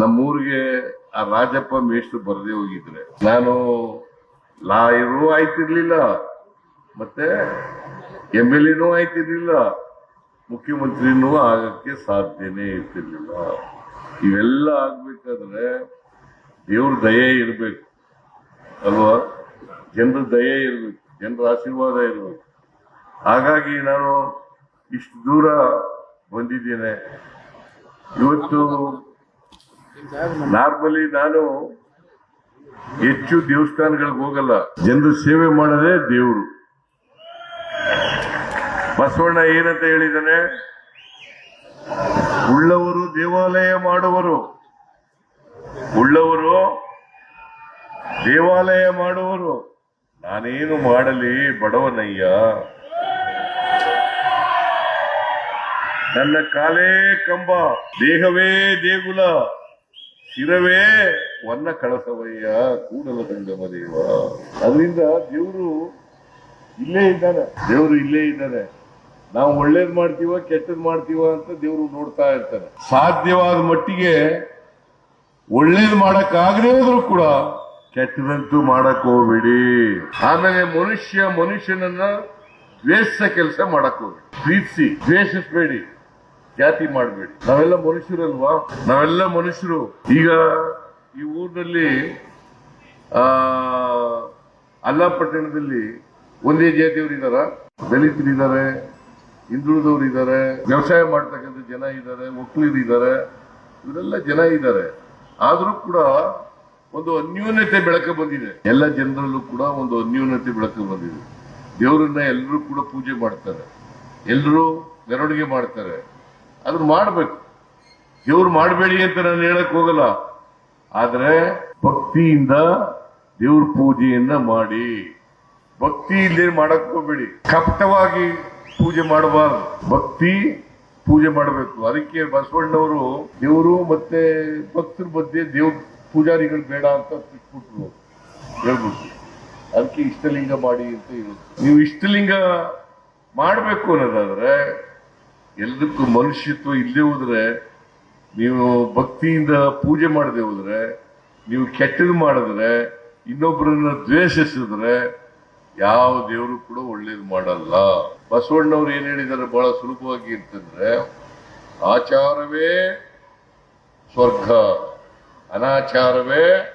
ನಮ್ಮೂರಿಗೆ ಆ ರಾಜಪ್ಪ ಮೇಷ್ಟ್ರು ಬರದೇ ಹೋಗಿದ್ರೆ. ನಾನು ಲಾಯರು ಆಯ್ತಿರ್ಲಿಲ್ಲ, ಮತ್ತೆ ಎಂ ಎಲ್ ಎನೂ ಆಯ್ತಿರ್ಲಿಲ್ಲ, ಮುಖ್ಯಮಂತ್ರಿನೂ ಆಗಕ್ಕೆ ಸಾಧ್ಯನೇ ಇರ್ತಿರ್ಲಿಲ್ಲ. ಇವೆಲ್ಲ ಆಗ್ಬೇಕಾದ್ರೆ ದೇವ್ರ ದಯೆ ಇರಬೇಕು, ಅಲ್ವಾ? ಜನರ ದಯೆ ಇರಬೇಕು, ಜನರ ಆಶೀರ್ವಾದ ಇರಬೇಕು. ಹಾಗಾಗಿ ನಾನು ಇಷ್ಟು ದೂರ ಬಂದಿದ್ದೇನೆ. ಇವತ್ತು ನಾರ್ಮಲಿ ನಾನು ಹೆಚ್ಚು ದೇವಸ್ಥಾನಗಳಿಗೆ ಹೋಗಲ್ಲ. ಜನರು ಸೇವೆ ಮಾಡದೆ ದೇವರು. ಬಸವಣ್ಣ ಏನಂತ ಹೇಳಿದಾನೆ? ಉಳ್ಳವರು ದೇವಾಲಯ ಮಾಡುವರು. ಉಳ್ಳವರು ದೇವಾಲಯ ಮಾಡುವರು. ನಾನೇನು ಮಾಡಲಿ ಬಡವನಯ್ಯ. ನನ್ನ ಕಾಲೇ ಕಂಬ, ದೇಹವೇ ದೇಗುಲ. ಶಿರವೇ ವನ್ನ ಕಳಸವಯ್ಯ, ಕೂಡಲ ಸಂಗಮ ದೇವ. ಅದರಿಂದ ದೇವರು ಇಲ್ಲೇ ಇದ್ದಾನೆ. ದೇವರು ಇಲ್ಲೇ ಇದ್ದಾನೆ. ನಾವು ಒಳ್ಳೇದ್ ಮಾಡ್ತೀವ, ಕೆಟ್ಟದ್ ಮಾಡ್ತೀವ ಅಂತ ದೇವರು ನೋಡ್ತಾ ಇರ್ತಾನೆ. ಸಾಧ್ಯವಾದ ಮಟ್ಟಿಗೆ ಒಳ್ಳೇದ್ ಹೋದ್ರು ಕೂಡ ಕೆಟ್ಟದಂತೂ ಮಾಡಕ್ ಹೋಗ್ಬೇಡಿ. ಆಮೇಲೆ ಮನುಷ್ಯ ಮನುಷ್ಯನನ್ನ ದ್ವೇಷ ಕೆಲಸ ಮಾಡಕ್ ಹೋಗ್ಬೇಡಿ. ಪ್ರೀತಿಸಿ, ದ್ವೇಷಿಸ್ಬೇಡಿ. ಜಾತಿ ಮಾಡಬೇಡಿ. ನಾವೆಲ್ಲ ಮನುಷ್ಯರಲ್ವಾ? ನಾವೆಲ್ಲ ಮನುಷ್ಯರು. ಈಗ ಈ ಊರಿನಲ್ಲಿ, ಆ, ಅಲ್ಲಾಪಟ್ಟಣದಲ್ಲಿ ಒಂದೇ ಜಾತಿಯವರು ಇದ್ದಾರೆ ಹಿಂದುಳಿದವರು ಇದ್ದಾರೆ ವ್ಯವಸಾಯ ಮಾಡ್ತಕ್ಕಂಥ ಜನ ಇದ್ದಾರೆ ಒಕ್ಕಲಿಗರು ಇದ್ದಾರೆ ಇವರೆಲ್ಲ ಜನ ಇದ್ದಾರೆ ಆದರೂ ಕೂಡ ಒಂದು ಅನ್ಯೂನ್ಯತೆ ಬೆಳಕ ಬಂದಿದೆ. ಎಲ್ಲ ಜನರಲ್ಲೂ ಕೂಡ ಒಂದು ಅನ್ಯೂನ್ಯತೆ ಬೆಳಕ ಬಂದಿದೆ. ದೇವರನ್ನ ಎಲ್ಲರೂ ಕೂಡ ಪೂಜೆ ಮಾಡ್ತಾರೆ. ಎಲ್ಲರೂ ಮೆರವಣಿಗೆ ಮಾಡ್ತಾರೆ. ಅದನ್ನ ಮಾಡ್ಬೇಕು. ದೇವ್ರು ಮಾಡಬೇಡಿ ಅಂತ ನಾನು ಹೇಳಕ್ ಹೋಗಲ್ಲ. ಆದ್ರೆ ಭಕ್ತಿಯಿಂದ ದೇವ್ರ ಪೂಜೆಯನ್ನ ಮಾಡಿ. ಭಕ್ತಿ ಇಲ್ಲೇನು ಮಾಡಕ್ ಹೋಗ್ಬೇಡಿ. ಕಪಟವಾಗಿ ಪೂಜೆ ಮಾಡಬಾರ್ದು. ಭಕ್ತಿ ಪೂಜೆ ಮಾಡಬೇಕು. ಅದಕ್ಕೆ ಬಸವಣ್ಣವರು ದೇವರು ಮತ್ತೆ ಭಕ್ತರ ಮಧ್ಯೆ ದೇವ್ ಪೂಜಾರಿಗಳು ಬೇಡ ಅಂತ ಬಿಟ್ಬಿಟ್ರು ಹೇಳ್ಬಿಟ್ಟು ಅದಕ್ಕೆ ಇಷ್ಟಲಿಂಗ ಮಾಡಿ ಅಂತ ಇರುತ್ತೆ ನೀವು ಇಷ್ಟಲಿಂಗ ಮಾಡಬೇಕು ಅನ್ನೋದಾದ್ರೆ ಎಲ್ಲದಕ್ಕೂ ಮನುಷ್ಯತ್ವ ಇಲ್ಲದೆ ಹೋದ್ರೆ, ನೀವು ಭಕ್ತಿಯಿಂದ ಪೂಜೆ ಮಾಡದೆ ಹೋದ್ರೆ, ನೀವು ಕೆಟ್ಟದ್ದು ಮಾಡಿದ್ರೆ, ಇನ್ನೊಬ್ಬರನ್ನ ದ್ವೇಷಿಸಿದ್ರೆ, ಯಾವ ದೇವರು ಕೂಡ ಒಳ್ಳೇದು ಮಾಡಲ್ಲ. ಬಸವಣ್ಣವ್ರು ಏನ್ ಹೇಳಿದ್ದಾರೆ ಬಹಳ ಸುಲಭವಾಗಿ ಅಂತಂದ್ರೆ, ಆಚಾರವೇ ಸ್ವರ್ಗ, ಅನಾಚಾರವೇ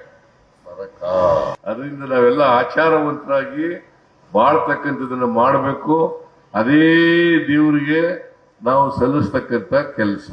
ನರಕ. ಅದರಿಂದ ನಾವೆಲ್ಲ ಆಚಾರವಂತರಾಗಿ ಬಾಳ್ತಕ್ಕಂಥದನ್ನ ಮಾಡಬೇಕು. ಅದೇ ದೇವರಿಗೆ ನಾವು ಸಲ್ಲಿಸ್ತಕ್ಕಂಥ ಕೆಲಸ.